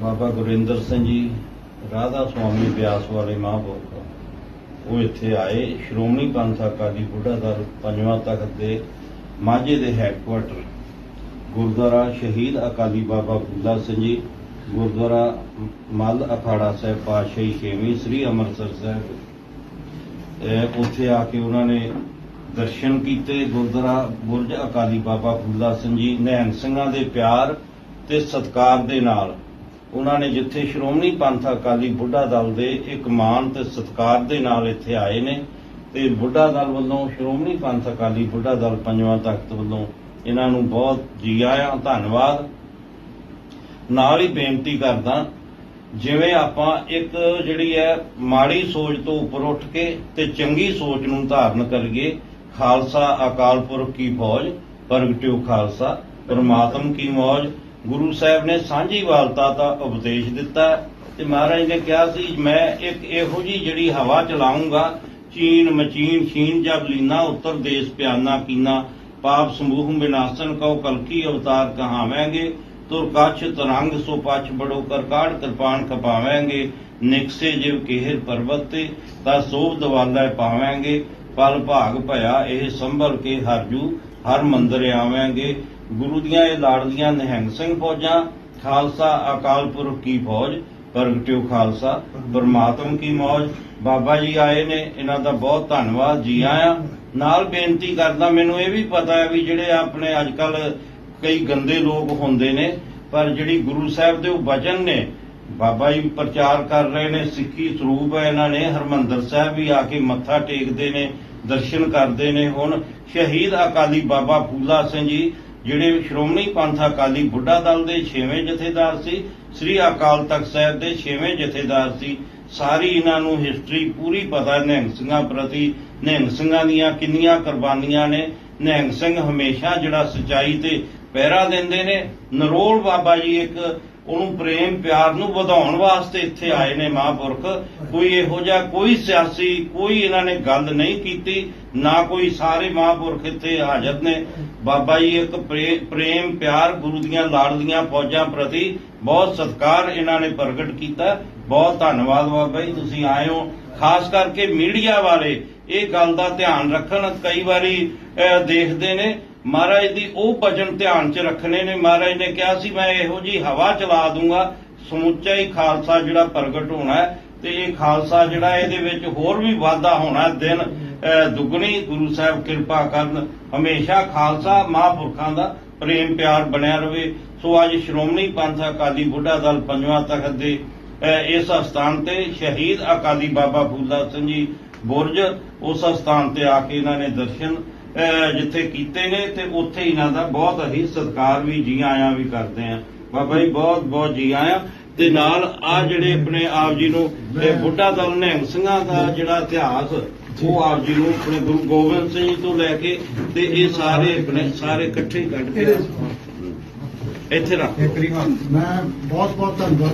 ਬਾਬਾ ਗੁਰਿੰਦਰ ਸਿੰਘ ਜੀ, ਰਾਧਾ ਸੁਆਮੀ ਬਿਆਸ ਵਾਲੇ ਮਹਾਂਪੁਰਖ। ਉਹ ਇੱਥੇ ਆਏ, ਸ਼੍ਰੋਮਣੀ ਪੰਥ ਅਕਾਲੀ ਬੁੱਢਾ ਦਲ ਪੰਜਵਾਂ ਤਖਤ ਦੇ ਮਾਝੇ ਦੇ ਹੈੱਡਕੁਆਟਰ ਗੁਰਦੁਆਰਾ ਸ਼ਹੀਦ ਅਕਾਲੀ ਬਾਬਾ ਬੁੱਲਾ ਸਿੰਘ ਜੀ, ਗੁਰਦੁਆਰਾ ਮੱਲ ਅਖਾੜਾ ਸਾਹਿਬ ਪਾਤਸ਼ਾਹੀ ਛੇਵੀਂ ਸ੍ਰੀ ਅੰਮ੍ਰਿਤਸਰ ਸਾਹਿਬ। ਉੱਥੇ ਆ ਕੇ ਉਹਨਾਂ ਨੇ ਦਰਸ਼ਨ ਕੀਤੇ, ਗੁਰਦੁਆਰਾ ਬੁਰਜ ਅਕਾਲੀ ਬਾਬਾ ਫੁੱਲਾ ਸਿੰਘ ਜੀ ਨਿਹੰਗ ਸਿੰਘਾਂ ਦੇ ਪਿਆਰ ਤੇ ਸਤਿਕਾਰ ਦੇ ਨਾਲ। ਉਹਨਾਂ ਨੇ ਜਿੱਥੇ ਸ਼੍ਰੋਮਣੀ ਪੰਥ ਅਕਾਲੀ ਬੁੱਢਾ ਦਲ ਦੇ ਇੱਕ ਮਾਨ ਤੇ ਸਤਿਕਾਰ ਦੇ ਨਾਲ ਇੱਥੇ ਆਏ ਨੇ ਤੇ ਬੁੱਢਾ ਦਲ ਵੱਲੋਂ ਸ਼੍ਰੋਮਣੀ ਪੰਥ ਅਕਾਲੀ ਬੁੱਢਾ ਦਲ ਪੰਜਵਾਂ ਤਖਤ ਵੱਲੋਂ ਇਹਨਾਂ ਨੂੰ ਬਹੁਤ ਜੀ ਆਇਆਂ, ਧੰਨਵਾਦ। ਨਾਲ ਹੀ ਬੇਨਤੀ ਕਰਦਾ, ਜਿਵੇਂ ਆਪਾਂ ਇੱਕ ਜਿਹੜੀ ਹੈ ਮਾੜੀ ਸੋਚ ਤੋਂ ਉੱਪਰ ਉੱਠ ਕੇ ਤੇ ਚੰਗੀ ਸੋਚ ਨੂੰ ਧਾਰਨ ਕਰੀਏ, ਖਾਲਸਾ ਅਕਾਲ ਪੁਰਖ ਕੀ ਫੌਜ, ਪ੍ਰਗਟਿਓ ਖਾਲਸਾ, ਪਰਮਾਤਮ ਕੀ ਮੌਜ ਗੁਰੂ ਸਾਹਿਬ ਨੇ ਸਾਂਝੀ ਵਾਲਤਾ ਦਾ ਉਪਦੇਸ਼ ਦਿੱਤਾ ਤੇ ਮਹਾਰਾਜ ਨੇ ਕਿਹਾ ਸੀ, ਮੈਂ ਇੱਕ ਇਹੋ ਜੀ ਜਿਹੜੀ ਹਵਾ ਚਲਾਉਂਗਾ, ਚੀਨ ਮਚੀਨ ਛੀਨ ਜਬ ਲੀਨਾ, ਉੱਤਰ ਦੇਸ਼ ਪਿਆਨਾ ਕੀਨਾ ਪਾਪ ਸਮੂਹ ਵਿਨਾਸ਼ਨ ਕਉ ਕਲਕੀ ਅਵਤਾਰ ਕਹਾਵਾਂਗੇ, ਤੁਰ ਕੱਛ ਤਰੰਗ ਸੋ ਪਛ ਬੜੋ ਕਰਕਾੜ ਕਿਰਪਾਨ ਖਪਾਵਾਂਗੇ, ਨਿਕਸੇ ਜਿਵ ਕਿਹਰ ਪਰਬਤ ਤੇ ਤਾ ਸੋਭ ਦਵਾਲਾ ਪਾਵਾਂਗੇ ਪਲ ਭਾਗ ਭਇਆ ਇਹ ਸੰਭਲ ਕੇ ਹਰਜੂ ਹਰ ਮੰਦਰ ਆਵਾਂਗੇ। ਗੁਰੂ ਦੀਆਂ ਇਹ ਲਾੜਲੀਆਂ ਨਿਹੰਗ ਸਿੰਘ ਫੌਜਾਂ, ਖਾਲਸਾ ਅਕਾਲ ਪੁਰਖ ਕੀ ਫੌਜ ਪ੍ਰਗਟਿਓ ਖਾਲਸਾ, ਪਰਮਾਤਮ ਕੀ ਮੌਜ। ਬਾਬਾ ਜੀ ਆਏ ਨੇ, ਇਹਨਾਂ ਦਾ ਬਹੁਤ ਧੰਨਵਾਦ, ਜੀ ਆਇਆਂ। ਨਾਲ ਬੇਨਤੀ ਕਰਦਾ, ਮੈਨੂੰ ਇਹ ਵੀ ਪਤਾ ਹੈ ਵੀ ਜਿਹੜੇ ਆਪਣੇ ਅੱਜ ਕੱਲ ਕਈ ਗੰਦੇ ਲੋਕ ਹੁੰਦੇ ਨੇ, ਪਰ ਜਿਹੜੀ ਗੁਰੂ ਸਾਹਿਬ ਦੇ ਉਹ ਵਚਨ ਨੇ, ਬਾਬਾ ਜੀ ਪ੍ਰਚਾਰ ਕਰ ਰਹੇ ਨੇ, ਸਿੱਖੀ ਸਰੂਪ ਹੈ ਇਹਨਾਂ ਨੇ, ਹਰਮੰਦਰ ਸਾਹਿਬ ਵੀ ਆ ਕੇ ਮੱਥਾ ਟੇਕਦੇ ਨੇ ਦਰਸ਼ਨ ਕਰਦੇ ਨੇ ਹੁਣ ਸ਼ਹੀਦ ਅਕਾਲੀ ਬਾਬਾ ਫੂਲਾ ਸਿੰਘ ਜੀ, ਜਿਹੜੇ ਸ਼੍ਰੋਮਣੀ ਪੰਥ ਅਕਾਲੀ ਬੁੱਢਾ ਦਲ ਦੇ 6ਵੇਂ ਜਥੇਦਾਰ ਸੀ, ਸ੍ਰੀ ਅਕਾਲ ਤਖਤ ਸਾਹਿਬ ਦੇ 6ਵੇਂ ਜਥੇਦਾਰ ਸੀ। ਸਾਰੀ ਇਹਨਾਂ ਨੂੰ ਹਿਸਟਰੀ ਪੂਰੀ ਪਤਾ ਹੈ ਨਿਹੰਗ ਸਿੰਘਾਂ ਪ੍ਰਤੀ, ਨਿਹੰਗ ਸਿੰਘਾਂ ਦੀਆਂ ਕਿੰਨੀਆਂ ਕੁਰਬਾਨੀਆਂ ਨੇ। ਨਿਹੰਗ ਸਿੰਘ ਹਮੇਸ਼ਾ ਜਿਹੜਾ ਸਚਾਈ ਤੇ ਪਹਿਰਾ ਦਿੰਦੇ ਨੇ। ਨਰੋਲ ਬਾਬਾ ਜੀ ਇੱਕ ਉਹਨੂੰ ਪ੍ਰੇਮ ਪਿਆਰ ਨੂੰ ਵਧਾਉਣ ਵਾਸਤੇ ਇੱਥੇ ਆਏ ਨੇ ਮਹਾਂਪੁਰਖ। ਕੋਈ ਇਹੋ ਜਿਹਾ ਕੋਈ ਸਿਆਸੀ, ਕੋਈ ਇਹਨਾਂ ਨੇ ਗੱਲ ਨਹੀਂ ਕੀਤੀ, ਨਾ ਕੋਈ ਸਾਰੇ ਮਹਾਂਪੁਰਖ ਇੱਥੇ ਹਾਜ਼ਰ ਨੇ। ਬਾਬਾ ਜੀ ਇੱਕ ਪ੍ਰੇਮ ਪਿਆਰ, ਗੁਰੂ ਦੀਆਂ ਲਾੜਲੀਆਂ ਫੌਜਾਂ ਪ੍ਰਤੀ ਬਹੁਤ ਸਤਿਕਾਰ ਇਹਨਾਂ ਨੇ ਪ੍ਰਗਟ ਕੀਤਾ। ਬਹੁਤ ਧੰਨਵਾਦ ਬਾਬਾ ਜੀ, ਤੁਸੀਂ ਆਏ ਹੋ। ਖਾਸ ਕਰਕੇ ਮੀਡੀਆ ਵਾਲੇ, ਇਹ ਗੱਲ ਦਾ ਧਿਆਨ ਰੱਖਣ, ਕਈ ਵਾਰੀ ਦੇਖਦੇ ਨੇ ਮਹਾਰਾਜ ਦੀ ਉਹ ਭਜਨ ਧਿਆਨ 'ਚ ਰੱਖਣੇ ਨੇ। ਮਹਾਰਾਜ ਨੇ ਕਿਹਾ ਸੀ, ਮੈਂ ਇਹੋ ਜੀ ਹਵਾ ਚਲਾ ਦੂੰਗਾ, ਸਮੁੱਚਾ ਹੀ ਖਾਲਸਾ ਜਿਹੜਾ ਪ੍ਰਗਟ ਹੋਣਾ ਤੇ ਇਹ ਖਾਲਸਾ ਜਿਹੜਾ ਇਹਦੇ ਵਿੱਚ ਹੋਰ ਵੀ ਵਾਧਾ ਹੋਣਾ ਦਿਨ ਦੁੱਗਣੀ ਗੁਰੂ ਸਾਹਿਬ ਕਿਰਪਾ ਕਰਨ, ਹਮੇਸ਼ਾ ਖਾਲਸਾ ਮਹਾਂਪੁਰਖਾਂ ਦਾ ਪ੍ਰੇਮ ਪਿਆਰ ਬਣਿਆ ਰਵੇ। ਸੋ ਅੱਜ ਸ਼੍ਰੋਮਣੀ ਪੰਥ ਅਕਾਲੀ ਬੁੱਢਾ ਦਲ ਪੰਜਵਾਂ ਤਖਤ ਦੇ ਇਸ ਸਥਾਨ ਤੇ ਸ਼ਹੀਦ ਅਕਾਲੀ ਬਾਬਾ ਫੂਲਾ ਸਿੰਘ ਜੀ ਬੁਰਜ, ਉਸ ਸਥਾਨ ਤੇ ਆ ਕੇ ਇਹਨਾਂ ਨੇ ਦਰਸ਼ਨ ਜਿੱਥੇ ਕੀਤੇ ਨੇ ਤੇ ਉੱਥੇ ਇਹਨਾਂ ਦਾ ਬਹੁਤ ਅਸੀਂ ਸਤਿਕਾਰ ਵੀ ਜੀ ਆਇਆਂ ਵੀ ਕਰਦੇ ਆਂ। ਬਾਬਾ ਜੀ ਬਹੁਤ ਬਹੁਤ ਜੀ ਆਇਆਂ। ਤੇ ਨਾਲ ਆ ਜਿਹੜੇ ਆਪਣੇ ਆਪ ਜੀ ਨੂੰ ਇਹ ਬੁੱਢਾ ਦਲ ਨਿਹੰਗ ਸਿੰਘਾਂ ਦਾ ਜਿਹੜਾ ਇਤਿਹਾਸ ਉਹ ਆਪ ਜੀ ਨੂੰ ਆਪਣੇ ਗੁਰੂ ਗੋਬਿੰਦ ਸਿੰਘ ਜੀ ਤੋਂ ਲੈ ਕੇ ਤੇ ਇਹ ਸਾਰੇ ਆਪਣੇ ਸਾਰੇ ਇਕੱਠੇ ਹੀ ਕੱਢ ਕੇ ਇੱਥੇ ਰੱਖ ਮੈਂ ਬਹੁਤ ਬਹੁਤ ਧੰਨਵਾਦ।